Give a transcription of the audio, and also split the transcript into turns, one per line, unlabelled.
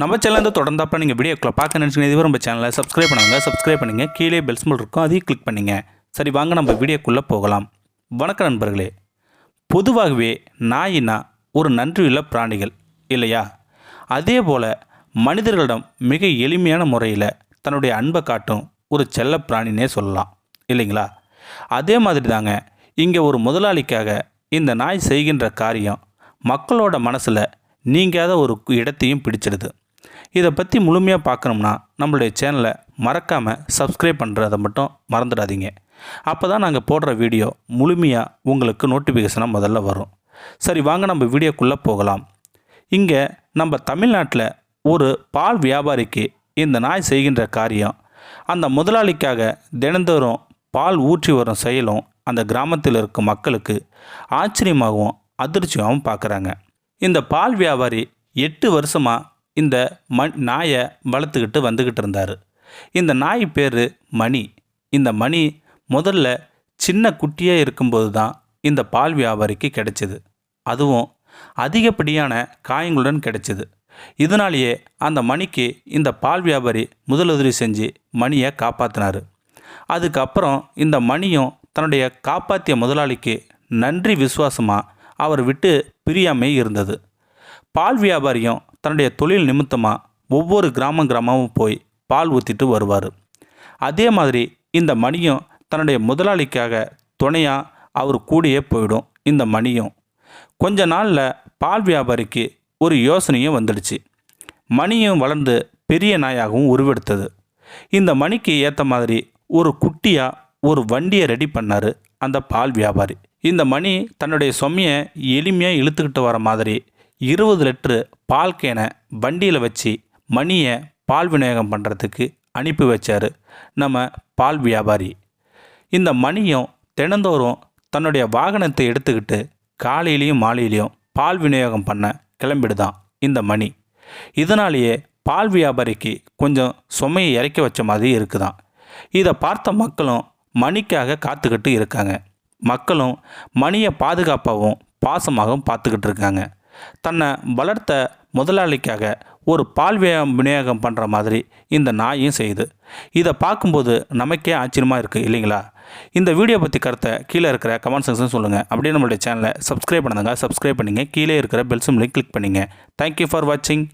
நம்ம சேனல் தொடர்ந்தாப்ப நீங்கள் வீடியோக்குள்ள பார்க்க நினச்சிங்கன்னா இதுவரை நம்ம சேனலை சப்ஸ்கிரைப் பண்ணுங்கள் சப்ஸ்கிரைப் பண்ணுங்கள் கீழே பெல்ஸ் மல் இருக்கும் அதையும் கிளிக் பண்ணுங்கள் சரி வாங்க நம்ம வீடியோக்குள்ளே போகலாம். வணக்கம் நண்பர்களே. பொதுவாகவே நாயினா ஒரு நன்றியுள்ள பிராணிகள் இல்லையா? அதே போல் மனிதர்களிடம் மிக எளிமையான முறையில் தன்னுடைய அன்பை காட்டும் ஒரு செல்ல பிராணினே சொல்லலாம் இல்லைங்களா? அதே மாதிரி தாங்க இங்கே ஒரு முதலாளிக்காக இந்த நாய் செய்கின்ற காரியம் மக்களோட மனசில் நீங்காத ஒரு இடத்தையும் பிடிச்சிடுது இதை பற்றி முழுமையாக பார்க்கணும்னா நம்மளுடைய சேனலை மறக்காமல் சப்ஸ்கிரைப் பண்ணுறதை மட்டும் மறந்துடாதீங்க. அப்போ தான் நாங்கள் போடுற வீடியோ முழுமையாக உங்களுக்கு நோட்டிஃபிகேஷனாக முதல்ல வரும். சரி வாங்க நம்ம வீடியோக்குள்ளே போகலாம். இங்கே நம்ம தமிழ்நாட்டில் ஒரு பால் வியாபாரிக்கு இந்த நாய் செய்கின்ற காரியம் அந்த முதலாளிக்காக தினந்தோறும் பால் ஊற்றி வரும் செயலும் அந்த கிராமத்தில் இருக்கும் மக்களுக்கு ஆச்சரியமாகவும் அதிர்ச்சியாகவும் பார்க்குறாங்க. இந்த பால் வியாபாரி எட்டு வருஷமாக இந்த மண் நாயை வளர்த்துக்கிட்டு வந்துக்கிட்டு இருந்தார். இந்த நாய் பேர் மணி. இந்த மணி முதல்ல சின்ன குட்டியாக இருக்கும்போது தான் இந்த பால் வியாபாரிக்கு கிடைச்சிது. அதுவும் அதிகப்படியான காயங்களுடன் கிடைச்சிது. இதனாலேயே அந்த மணிக்கு இந்த பால் வியாபாரி முதலுதவி செஞ்சு மணியை காப்பாற்றினார் அதுக்கப்புறம் இந்த மணியும் தன்னுடைய காப்பாற்றிய முதலாளிக்கு நன்றி விசுவாசமாக அவர் விட்டு பிரியாமே இருந்தது. பால் வியாபாரியும் தன்னுடைய தொழில் நிமித்தமாக ஒவ்வொரு கிராமம் கிராமமும் போய் பால் ஊற்றிட்டு வருவார். அதே மாதிரி இந்த மணியும் தன்னுடைய முதலாளிக்காக துணையாக அவர் கூடயே போயிடும் இந்த மணியும். கொஞ்ச நாளில் பால் வியாபாரிக்கு ஒரு யோசனையும் வந்துடுச்சு. மணியும் வளர்ந்து பெரிய நாயாகவும் உருவெடுத்தது. இந்த மணிக்கு ஏற்ற மாதிரி ஒரு குட்டியாக ஒரு வண்டியை ரெடி பண்ணார் அந்த பால் வியாபாரி. இந்த மணி தன்னுடைய சொம்மையை எளிமையாக இழுத்துக்கிட்டு வர மாதிரி இருபது லிட்டரு பால் கேனை வண்டியில் வச்சு மணியை பால் விநியோகம் பண்ணுறதுக்கு அனுப்பி வச்சார் நம்ம பால் வியாபாரி. இந்த மணியும் தினந்தோறும் தன்னுடைய வாகனத்தை எடுத்துக்கிட்டு காலையிலையும் மாலையிலையும் பால் விநியோகம் பண்ண கிளம்பிடுதான் இந்த மணி. இதனாலேயே பால் வியாபாரிக்கு கொஞ்சம் சுமையை இறக்கி வச்ச மாதிரி இருக்குதான். இதை பார்த்த மக்களும் மணிக்காக காத்துக்கிட்டு இருக்காங்க. மக்களும் மணியை பாதுகாப்பாகவும் பாசமாகவும் பார்த்துக்கிட்டு இருக்காங்க. தன்னை வளர்த்த முதலாளிக்காக ஒரு பால் விநியோகம் பண்ணுற மாதிரி இந்த நாயும் செய்யுது. இதை பார்க்கும்போது நமக்கே ஆச்சரியமாக இருக்குது இல்லைங்களா? இந்த வீடியோ பற்றி கருத்தை கீழே இருக்கிற கமெண்ட் செக்ஷன் சொல்லுங்கள் அப்படியே நம்மளுடைய சேனலை சப்ஸ்கிரைப் பண்ணுங்க சப்ஸ்கிரைப் பண்ணிங்க. கீழே இருக்கிற பெல் சிம்லையும் கிளிக் பண்ணுங்க. தேங்க்யூ ஃபார் வாட்சிங்